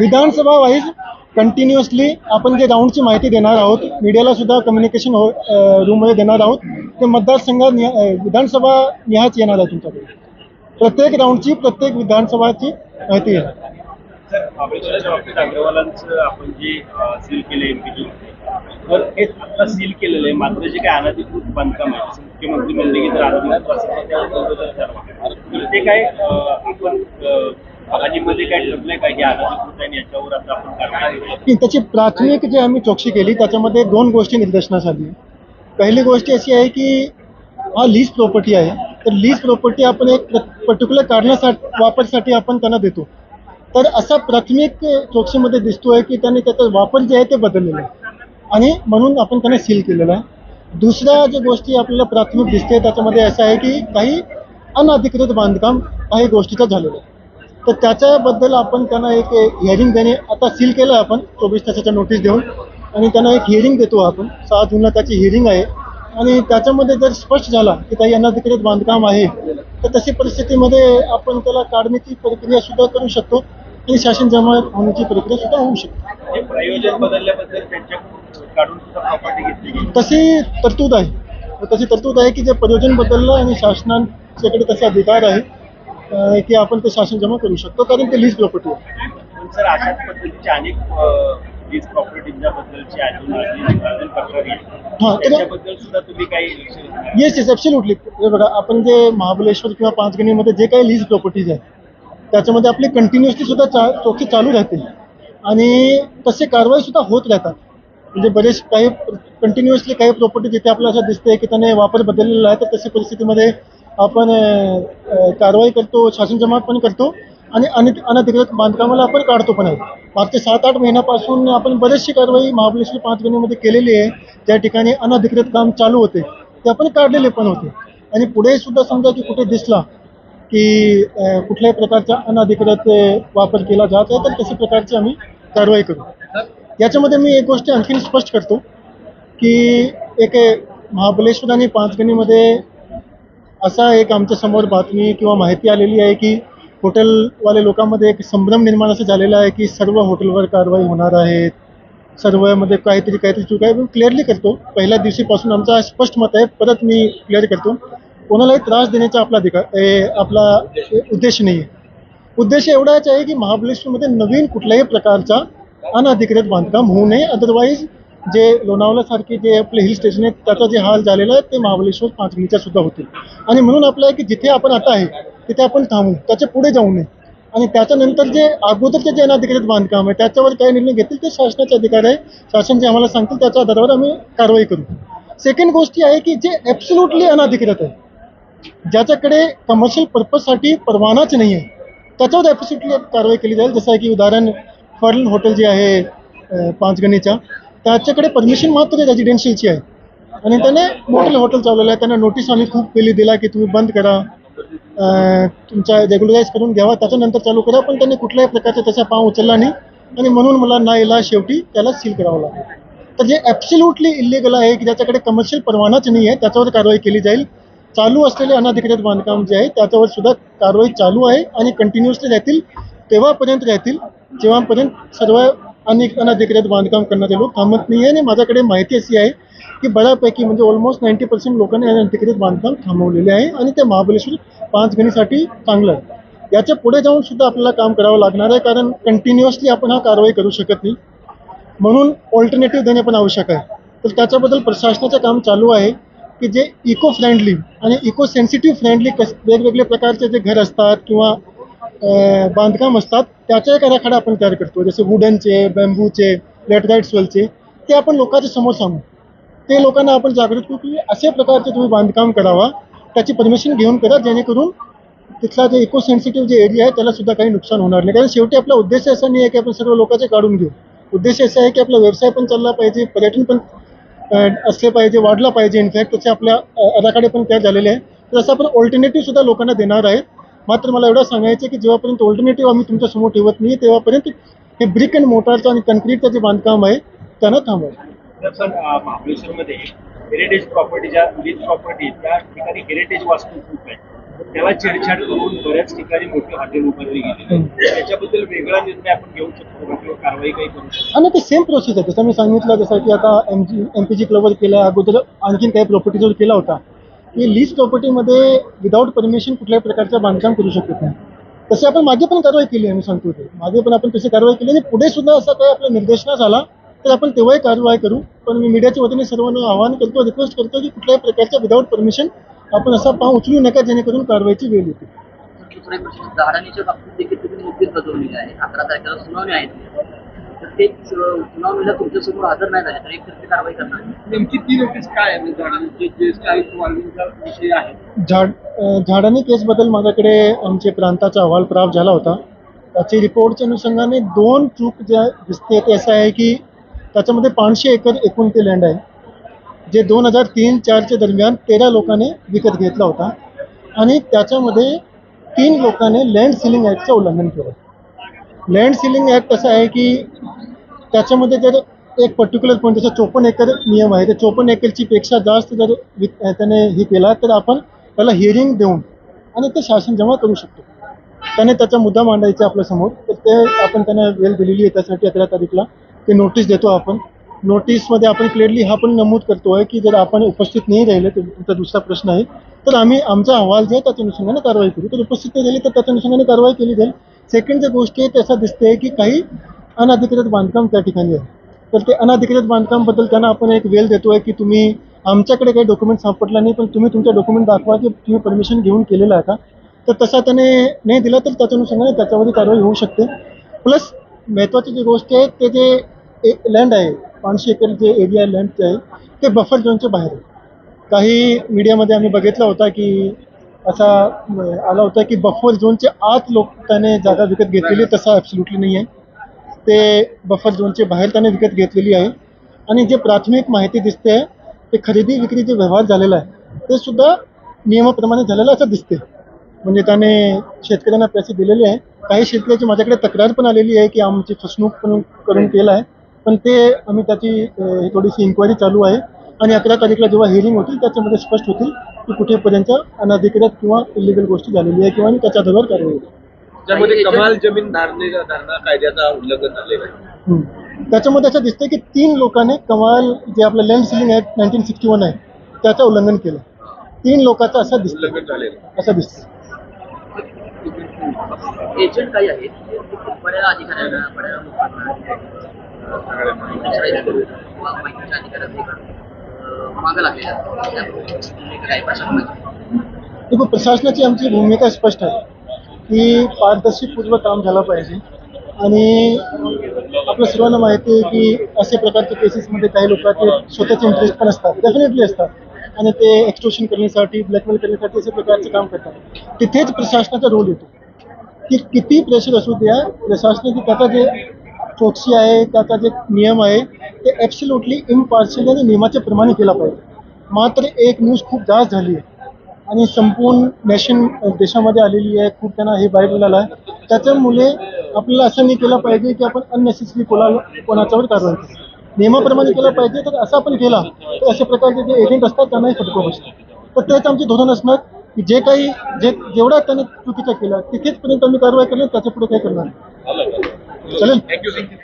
विधानसभा wise continuously आपण जे राऊंडची माहिती देणार आहोत मीडियाला सुद्धा कम्युनिकेशन हो रूममध्ये देणार आहोत ते मतदारसंघ विधानसभा निहाच येणार आहे तुमच्याकडे. प्रत्येक राऊंडची प्रत्येक विधानसभाची माहिती येणार. सर बाबतीत अग्रवालांचं आपण जे सील केले एमपीटी तर हे आता सील केलेलं आहे. मात्र जे काही अनधिकृत बांधकाम आहे जसं मुख्यमंत्री म्हणले की जर अनधिकृत असेल तर ते काय आपण काय की? याच्यावर आता आपण कारवाई त्याची प्राथमिक जे आम्ही चौकशी केली त्याच्यामध्ये दोन गोष्टी निदर्शनास आली. पहिली गोष्ट अशी आहे की हा लीज प्रॉपर्टी आहे. तर लीज प्रॉपर्टी आपण एक पर्टिक्युलर कारणासाठी वापरसाठी आपण त्यांना देतो. तर असा प्राथमिक चौकशीमध्ये दिसतोय की त्यांनी त्याचा वापर जे आहे ते बदललेलं आहे. आणि म्हणून आपण त्यांना सील केलेलं आहे. दुसऱ्या ज्या गोष्टी आपल्याला प्राथमिक दिसते त्याच्यामध्ये असं आहे की काही अनधिकृत बांधकाम काही गोष्टीचं झालेलं आहे. तर त्याच्याबद्दल आपण त्यांना एक हिअरिंग देणे आता सील केलं आहे आपण चोवीस तासाच्या नोटीस देऊन. आणि त्यांना एक हिअरिंग देतो आपण. सहा जूनला त्याची हिअरिंग आहे. आणि त्याच्यामध्ये जर स्पष्ट झाला की काही अनधिकृत बांधकाम आहे तर तशी परिस्थितीमध्ये आपण त्याला काढण्याची प्रक्रिया सुद्धा करू शकतो. आणि शासन जमा होण्याची प्रक्रिया सुद्धा होऊ शकते. प्रयोजन बदलल्याबद्दल तशी तरतूद आहे. तशी तरतूद आहे की जे प्रयोजन बदललं आणि शासनाच्याकडे तसे अधिकार आहे की आपण ते शासन जमा करू शकतो कारण ते लीज प्रॉपर्टी आहे. सर अशाच पद्धतीचे अनेक लीज अजून तक्रारी आहेत. त्याच्याबद्दल सुद्धा तुम्ही काही? येस येस ॲब्सोल्युटली बघा आपण जे महाबळेश्वर किंवा पाचगणीमध्ये जे काही लीज प्रॉपर्टीज आहे त्याच्यामध्ये आपली कंटिन्युअसली सुद्धा चा चौकशी चालू राहते. आणि तसे कारवाई सुद्धा होत राहतात. म्हणजे बरेच काही कंटिन्युअसली काही प्रॉपर्टी जिथे आपल्याला असं दिसते की त्याने वापर बदललेला आहे तर तशा परिस्थितीमध्ये आपण कारवाई करतो शासन जमात पण करतो आणि अन अनधिकृत बांधकामाला आपण काढतो पण आहे. मागच्या सात आठ महिन्यापासून आपण बरेचशी कारवाई महाबळेश्वर पाचगणीमध्ये केलेली आहे. त्या ठिकाणी अनधिकृत काम चालू होते. ते आपण काढलेले पण होते. आणि पुढे सुद्धा समजा की कुठे दिसला की कुठल्याही प्रकारचा अनधिकृत वापर केला जात आहे तर तशा प्रकारची आम्ही कारवाई करू. याच्यामध्ये मी एक गोष्ट आणखीन स्पष्ट करतो की एक महाबळेश्वर आणि पाचगणीमध्ये असा एक आमच्यासमोर बातमी किंवा माहिती आलेली आहे की हॉटेलवाले लोकांमध्ये एक संभ्रम निर्माण असं झालेला आहे की सर्व हॉटेलवर कारवाई होणार आहेत सर्वमध्ये काहीतरी काहीतरी चूक आहे. क्लिअरली करतो. पहिल्या दिवशीपासून आमचा स्पष्ट मत आहे. परत मी क्लिअर करतो. कोणालाही त्रास देण्याचा आपला अधिकार ए, आपला उद्देश नाही आहे उद्देश एवढाच आहे की महाबळेश्वरमध्ये नवीन कुठल्याही प्रकारचा अनधिकृत बांधकाम होऊ नये. अदरवाईज जे लोणावल्यासारखी जे आपले हिल स्टेशन आहेत त्याचा जे हाल झालेला आहे ते महाबळेश्वर पाचगणीच्या सुद्धा होतील. आणि म्हणून आपलं आहे की जिथे आपण आता आहे तिथे आपण थांबू त्याच्या पुढे जाऊ नये. आणि त्याच्यानंतर जे अगोदरचे जे अनाधिकृत बांधकाम आहे त्याच्यावर काय निर्णय घेतील ते शासनाचे अधिकार आहे शासन जे आम्हाला सांगतील त्याच्या आधारावर आम्ही कारवाई करू. सेकंड गोष्टी आहे की जे ॲब्सोल्युटली अनाधिकृत आहे ज्याच्याकडे कमर्शियल पर्पजसाठी परवानाच नाही आहे त्याच्यावर ॲब्सोल्युटली कारवाई केली जाईल. जसं आहे की उदाहरण फर्ल हॉटेल जे आहे पाचगणीच्या त्याच्याकडे परमिशन मात्र रेजिडेन्शियलची आहे. आणि त्याने मोठे हॉटेल चालवलं आहे. त्यांना नोटीस आम्ही खूप पहिली दिला की तुम्ही बंद करा. तुमचा रेग्युलराईज करून घ्यावा. त्याच्यानंतर चालू करा. पण त्यांनी कुठल्याही प्रकारचा त्याचा पाव उचलला नाही. आणि म्हणून मला ना इला शेवटी त्याला सील करावं लागलं. तर जे ॲब्सोल्युटली इलिगल आहे की ज्याच्याकडे कमर्शियल परवानाच नाही आहे त्याच्यावर कारवाई केली जाईल. चालू असलेले अनधिकृत बांधकाम जे आहे त्याच्यावर सुद्धा कारवाई चालू आहे आणि कंटिन्युअसली राहतील. तेव्हापर्यंत राहतील. जेव्हापर्यंत सर्व अनेक अनधिकृत बांधकाम करणारे लोक थांबत नाही आहे आणि माझ्याकडे माहिती अशी आहे की बऱ्यापैकी म्हणजे ऑलमोस्ट नाईन्टी पर्सेंट लोकांनी अनधिकृत बांधकाम थांबवलेले आहे. आणि ते महाबळेश्वर पाच गणीसाठी चांगलं आहे. याच्यापुढे जाऊन सुद्धा आपल्याला काम करावं लागणार आहे कारण कंटिन्युअसली आपण हा कारवाई करू शकत नाही. म्हणून ऑल्टरनेटिव्ह देणे पण आवश्यक आहे. तर त्याच्याबद्दल प्रशासनाचं काम चालू आहे की जे इको फ्रेंडली आणि इको सेन्सिटिव्ह फ्रेंडली कस वेगवेगळे प्रकारचे जे घर असतात किंवा बांधकाम असतात त्याचा एक आराखडा आपण तयार करतो जसे वुडनचे बॅम्बूचे लॅटराईट सोलचे ते आपण लोकांच्या समोर सांगू. ते लोकांना आपण जागृत करू की अशा प्रकारचे तुम्ही बांधकाम करावा त्याची परमिशन घेऊन करा जेणेकरून तिथला जे इको सेन्सिटिव्ह जे एरिया आहे त्याला सुद्धा काही नुकसान होणार नाही. कारण शेवटी आपला उद्देश असा नाही आहे की आपण सर्व लोकांचे काढून घेऊ. उद्देश असा आहे की आपला व्यवसाय पण चालला पाहिजे पर्यटन पण असले पाहिजे वाढला पाहिजे. इनफॅक्ट तसे आपल्या आराखडे पण तयार झालेले आहे तर असं आपण ऑल्टरनेटिव्ह सुद्धा लोकांना देणार आहे मात्र मला एवढं सांगायचं की जेव्हापर्यंत ऑल्टरनेटिव्ह आम्ही तुमच्यासमोर ठेवत नाही तेव्हापर्यंत हे ब्रिक अँड मोटारचं आणि कन्क्रीटचं जे बांधकाम आहे त्यांना थांबवायचं महाबळेश्वरमध्ये हेरिटेज प्रॉपर्टी ज्या लीज प्रॉपर्टी त्या ठिकाणी हेरिटेज वास्तू खूप आहे त्याला छेडछाड करून बऱ्याच ठिकाणी मोठी हॉटेल उभारली गेली. त्याच्याबद्दल वेगळा निर्णय आपण घेऊ शकतो? किंवा कारवाई काही करू शकतो आणि ते सेम प्रोसेस आहे जसं मी सांगितलं जसं की आता M G M P G क्लबवर केला अगोदर आणखीन काही प्रॉपर्टीजवर केला होता की लीज प्रॉपर्टीमध्ये विदाऊट परमिशन कुठल्याही प्रकारचं बांधकाम करू शकत नाही. तसे आपण मागे पण कारवाई केली आहे मी सांगतो ते. मागे पण आपण तशी कारवाई केली आणि पुढे सुद्धा असा काही आपला निर्देशना झाला तर आपण तेव्हाही कारवाई करू. पण मी मीडियाच्या वतीने सर्वांना आवाहन करतो रिक्वेस्ट करतो की कुठल्याही प्रकारच्या विदाऊट परमिशन आपण असा पाव उचलू नका जेणेकरून कारवाईची वेळ येते. प्रश्न. बाबतीत देखील तुम्ही नोटीस आहे. अकरा तारखेला सुनावणी आहे. तर ते अं, सुनावणीला तुमच्यासमोर हजर नाही झाले तर एक तर्फी कारवाई करणार. नेमकी ती नोटीस काय आहे? म्हणजे झाडांचे जे विषय आहे. झाड झाडानी केसबद्दल माझ्याकडे आमचे प्रांताचा अहवाल प्राप्त झाला होता. त्याची रिपोर्टच्या अनुषंगाने दोन चूक ज्या दिसते ते असं आहे की त्याच्यामध्ये पाचशे एकर एकूण ते लँड आहे जे दोन हजार तीन चारच्या दरम्यान तेरा लोकांनी विकत घेतला होता आणि त्याच्यामध्ये तीन लोकांनी लँड सिलिंग ॲक्टचं उल्लंघन केलं. लँड सिलिंग ॲक्ट असं आहे की त्याच्यामध्ये जर एक पर्टिक्युलर पॉईंट जसं चोपन्न एकर नियम आहे तर चोपन्न एकरची पेक्षा जास्त जर त्याने हे केला तर आपण त्याला हिअरिंग देऊन आणि ते शासन जमा करू शकतो. त्याने त्याचा मुद्दा मांडायचा आपल्यासमोर तर ते आपण त्यांना वेळ दिलेली आहे त्यासाठी अकरा तारीखला. ते नोटीस देतो आपण. नोटीसमध्ये आपण क्लिअरली हा पण नमूद करतो आहे की जर आपण उपस्थित नाही राहिले तर तुमचा दुसरा प्रश्न आहे. तर आम्ही आमचा अहवाल जे आहे त्याच्या अनुषंगाने कारवाई करू. तर उपस्थित नाही राहिली तर त्याच्या अनुषंगाने कारवाई केली जाईल. सेकंड जी गोष्ट आहे त्याचा दिसते की काही अनधिकृत बांधकाम त्या ठिकाणी आहे. तर ते अनधिकृत बांधकामबद्दल त्यांना आपण एक वेळ देतो आहे की तुम्ही आमच्याकडे काही डॉक्युमेंट सापडला नाही पण तुम्ही तुमचा डॉक्युमेंट दाखवा की तुम्ही परमिशन घेऊन केलेलं आहे का? तर तसा त्याने नाही दिला तर त्याच्या अनुषंगाने त्याच्यावरती कारवाई होऊ शकते. प्लस महत्त्वाची जी गोष्ट आहे ते जे लँड आहे पाचशे एकर जे एरिया लँडचे आहे ते बफर झोनच्या बाहेर आहे. काही मीडियामध्ये आम्ही बघितला होता की असा आला होता की बफर झोनच्या आत लोक त्याने जागा विकत घेतलेली तसा ॲब्सोल्युटली नाही आहे. ते बफर झोनचे बाहेर त्याने विकत घेतलेली आहे. आणि जे प्राथमिक माहिती दिसते ते खरेदी विक्री जे व्यवहार झालेला आहे ते सुद्धा नियमाप्रमाणे झालेलं असं दिसते. म्हणजे त्याने शेतकऱ्यांना पैसे दिलेले आहे. काही शेतकऱ्याची माझ्याकडे तक्रार पण आलेली आहे की आमची फसवणूक पण करून केला आहे. पण ते आम्ही त्याची थोडीशी इन्क्वायरी चालू आहे. आणि अकरा तारीखला जेव्हा हिअरिंग होतील त्याच्यामध्ये स्पष्ट होतील की कुठेपर्यंत अनधिकृत किंवा इलिगल गोष्टी झालेली आहे किंवा आणि त्याच्या आधारावर कारवाई होईल. त्यामध्ये कमाल जमीन धारणे धारणा कायद्याचा उल्लंघन झालेलं आहे. त्याच्यामध्ये असं दिसतं की तीन लोकांनी कमाल जे आपलं land ceiling act nineteen sixty one आहे त्याचं उल्लंघन केलं. तीन लोकांचं असं दिसतं उल्लंघन झालेलं. असं दिसतं एजंट काही आहेत? बड्या अधिकाऱ्यांना बड्या लोकांना मागं प्रशासनाची आमची भूमिका स्पष्ट आहे की पारदर्शीपूर्व काम झालं पाहिजे. आणि आपल्या सर्वांना माहिती आहे की असे प्रकारचे केसेसमध्ये काही लोकांचे स्वतःचे इंटरेस्ट पण असतात डेफिनेटली असतात. आणि ते एक्सटोशन करण्यासाठी ब्लॅकमेल करण्यासाठी असे प्रकारचे काम करतात. तिथेच प्रशासनाचा रोल येतो. की किती प्रेशर असू द्या प्रशासनाची त्याचा जे चौकशी आहे त्याचा जे नियम आहे ते ॲब्सोल्युटली इम्पार्शियल आणि नियमाच्या प्रमाणे केला पाहिजे. मात्र एक न्यूज खूप जास्त झाली आहे आणि संपूर्ण नॅशन देशामध्ये आलेली आहे खूप त्यांना हे बाहेर आलं आहे त्याच्यामुळे आपल्याला असं नाही केलं पाहिजे की आपण अननेसेसरी कोणा कोणाच्यावर कारवाई करू. नियमाप्रमाणे केलं पाहिजे तर असं आपण केला तर अशा प्रकारचे जे एजंट असतात त्यांनाही फटको बसतो. तर तेच आमचे धोरण असणार की जे काही जे जेवढा त्याने चुकीचं तिथेच तिथेचपर्यंत आम्ही कारवाई करणार त्याच्या पुढे काही करणार नाही. चालेल थँक्यू